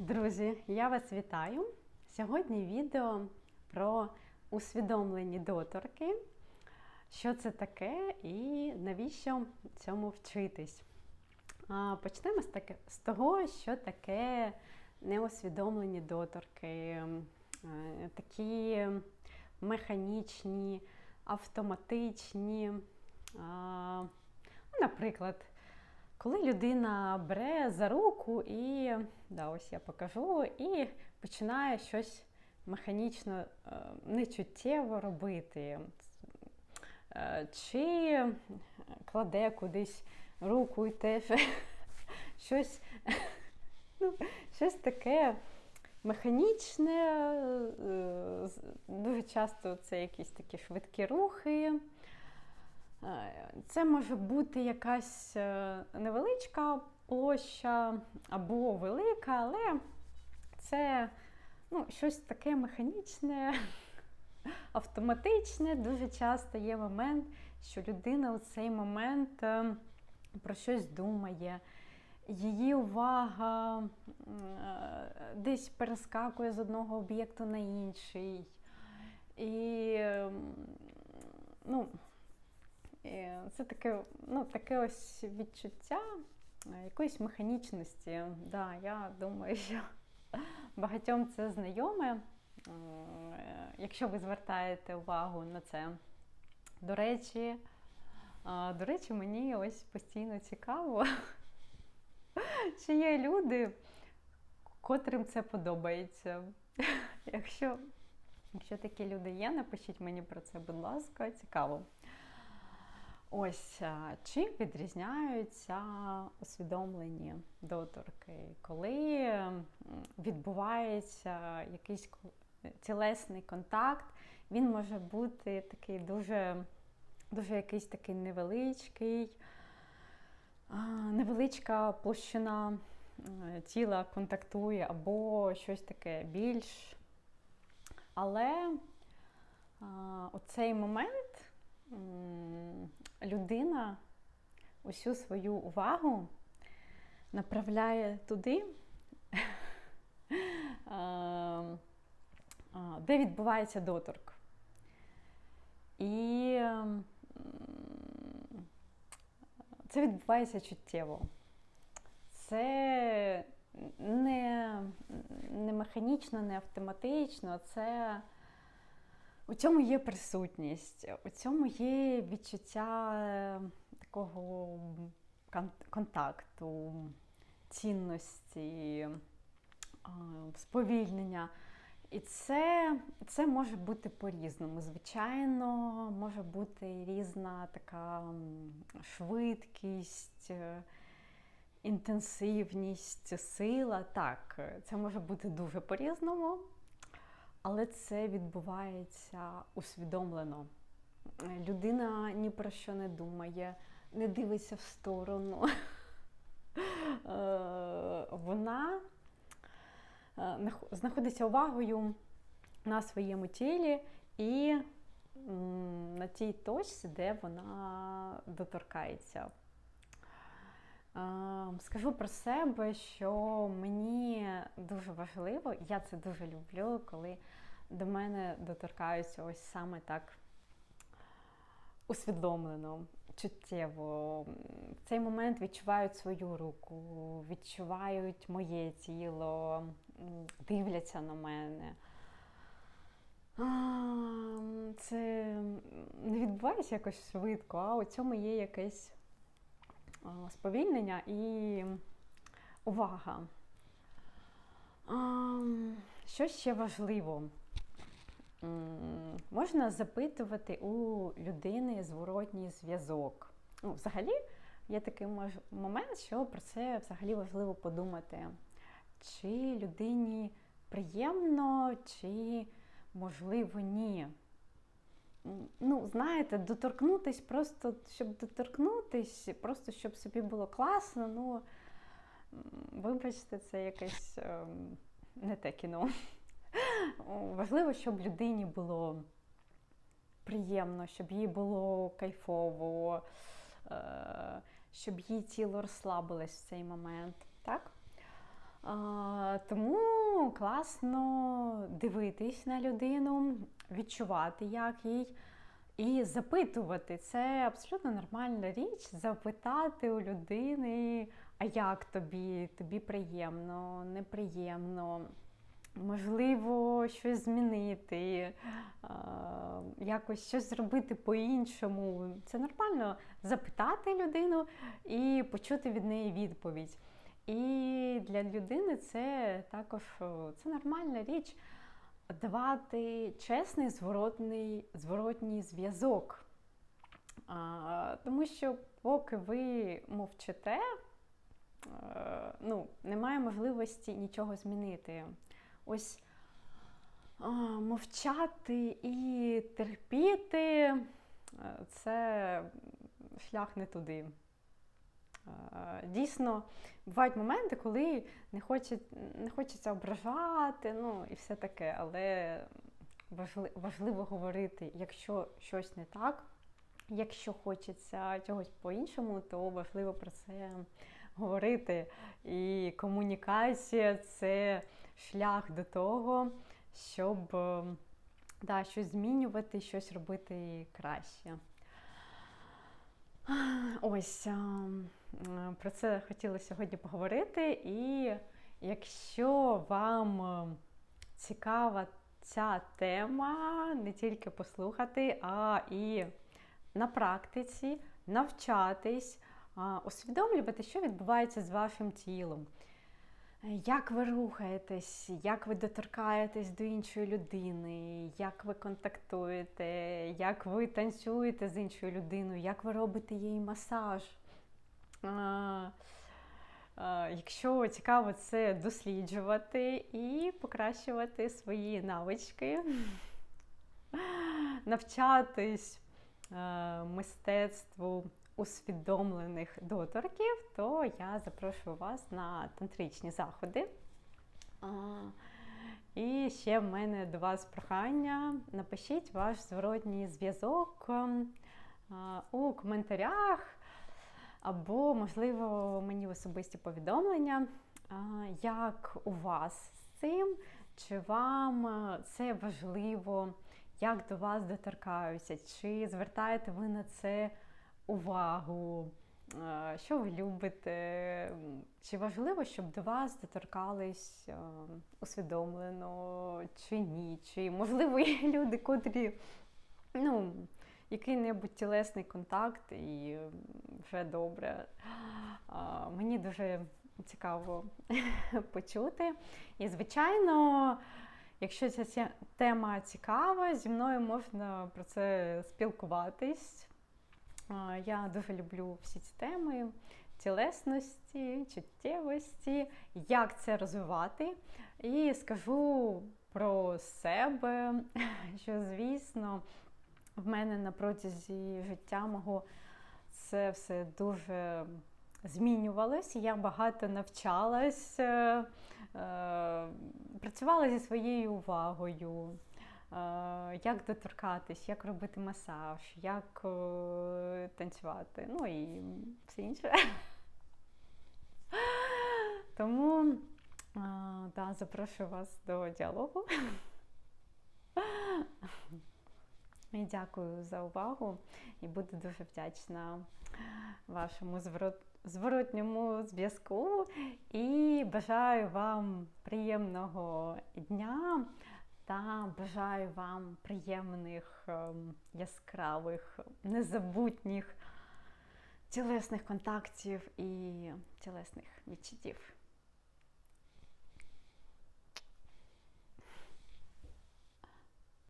Друзі, я вас вітаю. Сьогодні відео про усвідомлені доторки, що це таке і навіщо цьому вчитись. Почнемо з, того, що таке неусвідомлені доторки, Е, такі механічні, автоматичні. Наприклад, коли людина бере за руку і, да, ось я покажу, і починає щось механічно, е, нечуттєво робити, Е, чи кладе кудись руку і теж щось, ну, щось таке механічне, е, дуже часто це якісь такі швидкі рухи. Е, Це може бути якась е, невеличка площа або велика, але це ну, щось таке механічне, автоматичне. Дуже часто є момент, що людина у цей момент е, про щось думає. Її увага десь перескакує з одного об'єкту на інший. І ну, і це таке, ну, таке ось відчуття е, якоїсь механічності. Да, я думаю, що багатьом це знайоме, е, якщо ви звертаєте увагу на це. До речі, до речі, мені ось постійно цікаво, чи є люди, котрим це подобається. Якщо, якщо такі люди є, напишіть мені про це, будь ласка, цікаво. Ось чим відрізняються усвідомлені доторки, коли відбувається якийсь тілесний контакт, він може бути такий дуже, дуже якийсь такий невеличкий, невеличка площина тіла контактує, або щось таке більш. Але а, у цей момент людина усю свою увагу направляє туди, а, де відбувається доторк. І це відбувається чуттєво. Це не, не механічно, не автоматично, це у цьому є присутність, у цьому є відчуття е, такого контакту, цінності, сповільнення. І це, це може бути по-різному. Звичайно, може бути різна така швидкість, е, інтенсивність, сила. Так, це може бути дуже по-різному, але це відбувається усвідомлено. Людина ні про що не думає, не дивиться в сторону. Е, Вона е, знаходиться увагою на своєму тілі і на тій точці, де вона доторкається. Е, Скажу про себе, що мені дуже важливо, я це дуже люблю, коли до мене доторкаються ось саме так усвідомлено, чуттєво. В цей момент відчувають свою руку, відчувають моє тіло, дивляться на мене. Це не відбувається якось швидко, а у цьому є якесь сповільнення і увага. Що ще важливо? Можна запитувати у людини зворотній зв'язок. Ну, взагалі, є такий момент, що про це взагалі важливо подумати. Чи людині приємно, чи можливо ні. Ну, знаєте, доторкнутись просто, щоб доторкнутись, просто щоб собі було класно, ну, вибачте, це якесь ем, не те кіно. Важливо, щоб людині було приємно, щоб їй було кайфово, е, щоб її тіло розслабилось в цей момент. Так? Тому класно дивитись на людину, відчувати, як їй, і запитувати. Це абсолютно нормальна річ запитати у людини, а як тобі, тобі приємно, неприємно. Можливо, щось змінити, якось щось зробити по-іншому. Це нормально запитати людину і почути від неї відповідь. І для людини це також це нормальна річ давати чесний зворотний, зворотній зв'язок. Тому що, поки ви мовчите, ну, немає можливості нічого змінити. Ось мовчати і терпіти це шлях не туди. Дійсно, бувають моменти, коли не хочеться, не хочеться ображати, ну і все таке, але важливо говорити, якщо щось не так, якщо хочеться чогось по-іншому, то важливо про це говорити. І комунікація це шлях до того, щоб да, щось змінювати, щось робити краще. Ось про це хотіла сьогодні поговорити. І якщо вам цікава ця тема, не тільки послухати, а і на практиці навчатись, усвідомлювати, що відбувається з вашим тілом. Як ви рухаєтесь, як ви доторкаєтесь до іншої людини, як ви контактуєте, як ви танцюєте з іншою людиною, як ви робите їй масаж? А, а, Якщо цікаво це досліджувати і покращувати свої навички, навчатись а, мистецтву усвідомлених доторків, то я запрошую вас на тантричні заходи. А, і ще в мене до вас прохання. Напишіть ваш зворотній зв'язок у коментарях, або, можливо, мені в особисті повідомлення, як у вас з цим, чи вам це важливо, як до вас доторкаються, чи звертаєте ви на це увагу, що ви любите, чи важливо, щоб до вас доторкались усвідомлено чи ні? Чи, можливо, є люди, котрі, ну, який-небудь тілесний контакт і вже добре. Мені дуже цікаво почути. І, звичайно, якщо ця тема цікава, зі мною можна про це спілкуватись. Я дуже люблю всі ці теми тілесності, чуттєвості, як це розвивати. І скажу про себе, що, звісно, в мене на протязі життя мого це все дуже змінювалось. Я багато навчалась, е, працювала зі своєю увагою як доторкатись, як робити масаж, як е, танцювати, ну і все інше. Тому да, запрошую вас до діалогу. І дякую за увагу і буду дуже вдячна вашому зворотньому зв'язку. І бажаю вам приємного дня та бажаю вам приємних, ем, яскравих, незабутніх тілесних контактів і тілесних відчуттів.